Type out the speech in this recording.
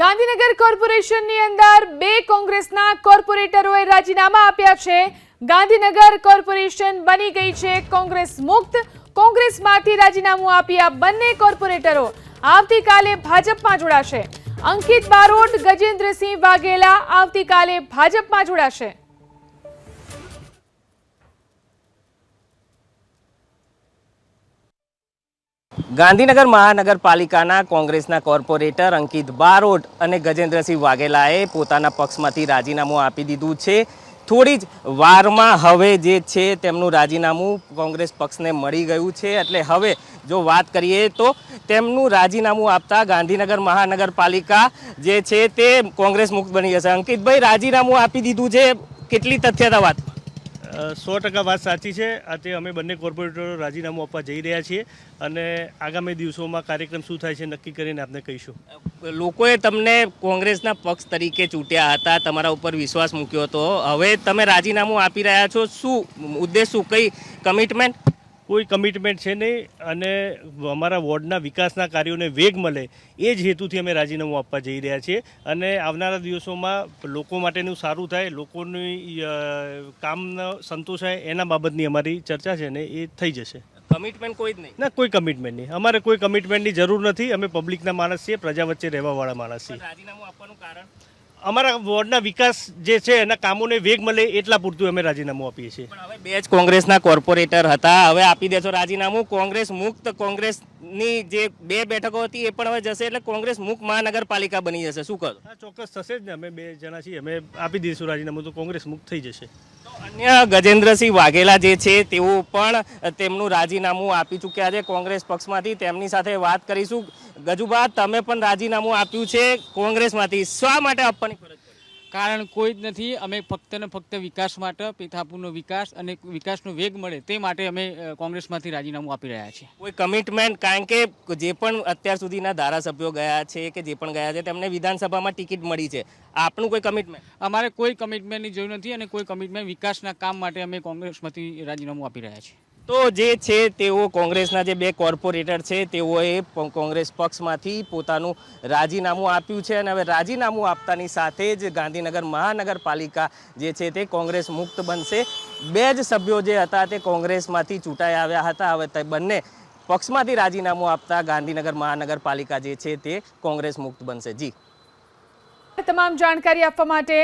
ગાંધીનગર કોર્પોરેશનની અંદર બે કોંગ્રેસના કોર્પોરેટરોએ રાજીનામા આપ્યા છે. ગાંધીનગર કોર્પોરેશન બની ગઈ છે કોંગ્રેસ મુક્ત. કોંગ્રેસમાંથી રાજીનામું આપ્યા બંને કોર્પોરેટરો આવતીકાલે ભાજપમાં જોડાશે. અંકિત બારોટ, ગજેન્દ્રસિંહ વાઘેલા આવતીકાલે ભાજપમાં જોડાશે. ગાંધીનગર મહાનગરપાલિકાના કોંગ્રેસના કોર્પોરેટર અંકિત બારોટ અને ગજેન્દ્રસિંહ વાઘેલાએ પોતાના પક્ષમાંથી રાજીનામું આપી દીધું છે. થોડી જ વારમાં હવે જે છે તેમનું રાજીનામું કોંગ્રેસ પક્ષને મળી ગયું છે. એટલે હવે જો વાત કરીએ તો તેમનું રાજીનામું આપતા ગાંધીનગર મહાનગરપાલિકા જે છે તે કોંગ્રેસ મુક્ત બની જશે. અંકિતભાઈ, રાજીનામું આપી દીધું છે. કેટલી તથ્યતા વાત? સો ટકા વાત સાચી છે. આજે અમે બંને કોર્પોરેટરો રાજીનામું આપવા જઈ રહ્યા છીએ અને આગામી દિવસોમાં કાર્યક્રમ શું થાય છે નક્કી કરીને આપને કહીશું. લોકોએ તમને કોંગ્રેસના પક્ષ તરીકે ચૂંટ્યા હતા, તમારા ઉપર વિશ્વાસ મૂક્યો હતો. હવે તમે રાજીનામું આપી રહ્યા છો. શું, ઉદ્દેશ શું? કઈ કમિટમેન્ટ કોઈ કમિટમેન્ટ છે નહીં અને અમારા વોર્ડના વિકાસના કાર્યોને વેગ મળે એ જ હેતુથી અમે રાજીનામું આપવા જઈ રહ્યા છીએ. અને આવનારા દિવસોમાં લોકો માટેનું સારું થાય લોકોની કામનો સંતોષાય એના બાબતની અમારી ચર્ચા છે ને એ થઈ જશે. કમિટમેન્ટ કોઈ જ નહીં. ના કોઈ કમિટમેન્ટ નહીં. અમારે કોઈ કમિટમેન્ટની જરૂર નથી. અમે પબ્લિકના માણસ છીએ પ્રજા વચ્ચે રહેવાવાળા માણસ છીએ. રાજીનામું આપવાનું કારણ? અમારા વોર્ડના વિકાસ જે છે એના કામોને વેગ મળે એટલા પૂરતું અમે રાજીનામું આપીએ છીએ. હવે બે જ કોંગ્રેસના કોર્પોરેટર હતા. હવે આપી દેશો રાજીનામું. કોંગ્રેસ મુક્ત કોંગ્રેસની જે બે બેઠકો હતી એ પણ હવે જશે એટલે કોંગ્રેસ મુક્ત મહાનગરપાલિકા બની જશે. શું કહો ચોક્કસ થશે જ ને. અમે બે જણા છીએ. અમે આપી દઈશું રાજીનામું તો કોંગ્રેસ મુક્ત થઈ જશે. અન્ય ગજેન્દ્રસિંહ વાઘેલા જે છે, તેઓ પણ તેમનું રાજીનામું આપી ચૂક્યા છે કોંગ્રેસ પક્ષમાંથી. તેમની સાથે વાત કરીશું. ગજુબા, તમે પણ રાજીનામું આપ્યું છે કોંગ્રેસમાંથી. શા માટે આપવાની કારણ કોઈ જ નથી. અમે ફક્ત ને ફક્ત વિકાસ માટે પેથાપુરનો વિકાસ અને વિકાસનો વેગ મળે તે માટે અમે કોંગ્રેસમાંથી રાજીનામું આપી રહ્યા છીએ. કોઈ કમિટમેન્ટ કારણ કે જે પણ અત્યાર સુધીના ધારાસભ્યો ગયા છે કે જે પણ ગયા છે તેમને વિધાનસભામાં ટિકિટ મળી છે. આપનું કોઈ કમિટમેન્ટ અમારે કોઈ કમિટમેન્ટની જરૂર નથી અને કોઈ કમિટમેન્ટ વિકાસના કામ માટે અમે કોંગ્રેસમાંથી રાજીનામું આપી રહ્યા છીએ. તો જે છે તેઓ કોંગ્રેસના જે બે કોર્પોરેટર છે, તેઓએ કોંગ્રેસ પક્ષમાંથી પોતાનું રાજીનામું આપ્યું છે અને હવે રાજીનામું આપતાની સાથે જ ગાંધીનગર મહાનગરપાલિકા જે છે તે કોંગ્રેસ મુક્ત બનશે. બે જ સભ્યો જે હતા તે કોંગ્રેસમાંથી ચૂંટાઈ આવ્યા હતા. હવે તે બંને પક્ષમાંથી રાજીનામું આપતા ગાંધીનગર મહાનગરપાલિકા જે છે તે કોંગ્રેસ મુક્ત બનશે. જી. તમામ જાણકારી આપવા માટે